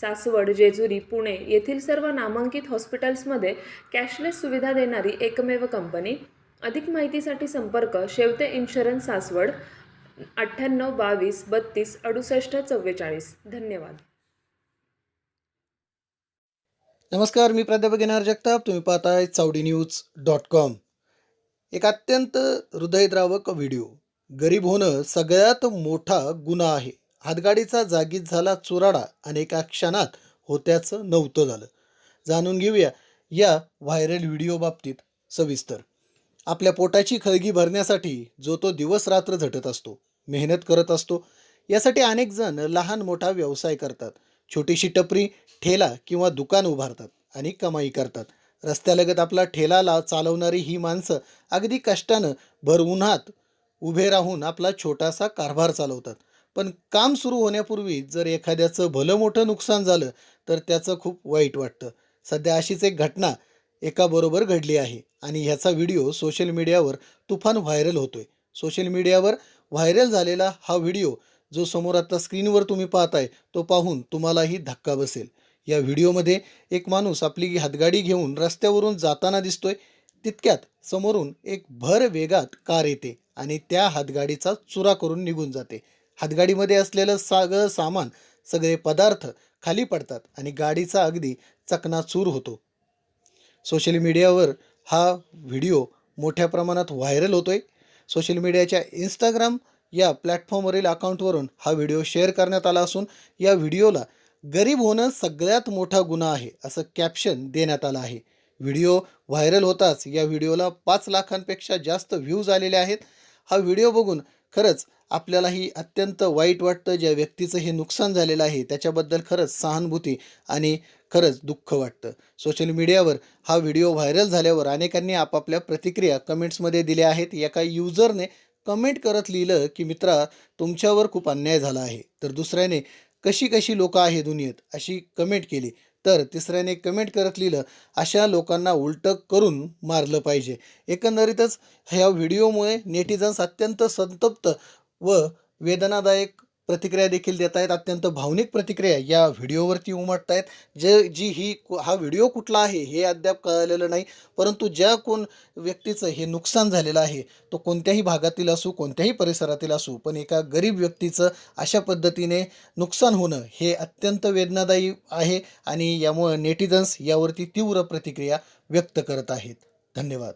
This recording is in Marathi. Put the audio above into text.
सासवड जेजुरी पुणे येथील सर्व नामांकित हॉस्पिटल्समध्ये कॅशलेस सुविधा देणारी एकमेव कंपनी. अधिक माहितीसाठी संपर्क शेवते इन्शुरन्स सासवड अठ्ठ्याण्णव बावीस बत्तीस अडुसष्ट चव्वेचाळीस. धन्यवाद. नमस्कार मी प्राध्यापक येणार जगताप. तुम्ही पाहताय चावडी न्यूज डॉट कॉम. एक अत्यंत हृदयद्रावक व्हिडिओ. गरीब होणं सगळ्यात मोठा गुन्हा आहे. हातगाडीचा जागीच झाला चुराडा आणि एका क्षणात होत्याचं नव्हतं झालं. जाणून घेऊया या व्हायरल व्हिडिओ बाबतीत सविस्तर. आपल्या पोटाची खळगी भरण्यासाठी जो तो दिवस रात्र झटत असतो मेहनत करत असतो यासाठी अनेक जण लहान मोठा व्यवसाय करतात. छोटीशी टपरी ठेला किंवा दुकान उभारतात आणि कमाई करतात. रस्त्यालगत आपला ठेलाला चालवणारी ही माणसं अगदी कष्टानं भर उन्हात उभे राहून आपला छोटासा कारभार चालवतात. पण काम सुरू होण्यापूर्वी जर एखाद्याचं भलं मोठं नुकसान झालं तर त्याचं खूप वाईट वाटतं. सध्या अशीच एक घटना एकाबरोबर घडली आहे आणि ह्याचा व्हिडिओ सोशल मीडियावर तुफान व्हायरल होतोय. सोशल मीडियावर व्हायरल झालेला हा व्हिडिओ जो समोर आता स्क्रीनवर तुम्ही पाहताय तो पाहून तुम्हालाही धक्का बसेल. या व्हिडिओमध्ये एक माणूस आपली हातगाडी घेऊन रस्त्यावरून जाताना दिसतोय. तितक्यात समोरून एक भर वेगात कार येते आणि त्या हातगाडीचा चुरा करून निघून जाते. हातगाडीमध्ये असलेलं सगळं सामान सगळे पदार्थ खाली पडतात आणि गाडीचा अगदी चकनाचूर होतो. सोशल मीडियावर हा व्हिडिओ मोठ्या प्रमाणात व्हायरल होतोय. सोशल मीडियाच्या इंस्टाग्राम या प्लॅटफॉर्मवरील अकाउंटवरून हा व्हिडिओ शेअर करण्यात आला असून या व्हिडिओला गरीब होणं सगळ्यात मोठा गुन्हा आहे असं कॅप्शन देण्यात आलं आहे. व्हिडिओ व्हायरल होताच या व्हिडिओला पाच लाखांपेक्षा जास्त व्ह्यूज आलेले आहेत. हा व्हिडिओ बघून खरंच आपल्यालाही अत्यंत वाईट वाटतं ज्या व्यक्तीचं हे नुकसान झालेलं आहे त्याच्याबद्दल खरंच सहानुभूती आणि खरंच दुःख वाटतं. सोशल मीडियावर हा व्हिडिओ व्हायरल झाल्यावर अनेकांनी आपापल्या प्रतिक्रिया कमेंट्समध्ये दिल्या आहेत. एका युजरने कमेंट करत लिहिलं की मित्रा तुमच्यावर खूप अन्याय झाला आहे. तर दुसऱ्याने कशी कशी लोकं आहे दुनियेत? अशी कमेंट केली. तर तिसऱ्याने कमेंट करत लिहिलं अशा लोकांना उलटं करून मारलं पाहिजे. एकंदरीतच ह्या व्हिडिओमुळे नेटिझन्स अत्यंत संतप्त व वेदनादायक प्रतिक्रिया देखील देत आहेत. अत्यंत भावनिक प्रतिक्रिया या व्हिडिओवरती उमटत आहेत जे जी ही हा व्हिडिओ कुठला आहे हे अद्याप कळलेलं नाही. परंतु ज्या कोण व्यक्तीचं हे नुकसान झालेलं आहे तो कोणत्याही भागातील असू कोणत्याही परिसरातील असू पण एका गरीब व्यक्तीचं अशा पद्धतीने नुकसान होणं हे अत्यंत वेदनादायी आहे आणि यामुळं नेटिझन्स यावरती तीव्र प्रतिक्रिया व्यक्त करत आहेत. धन्यवाद.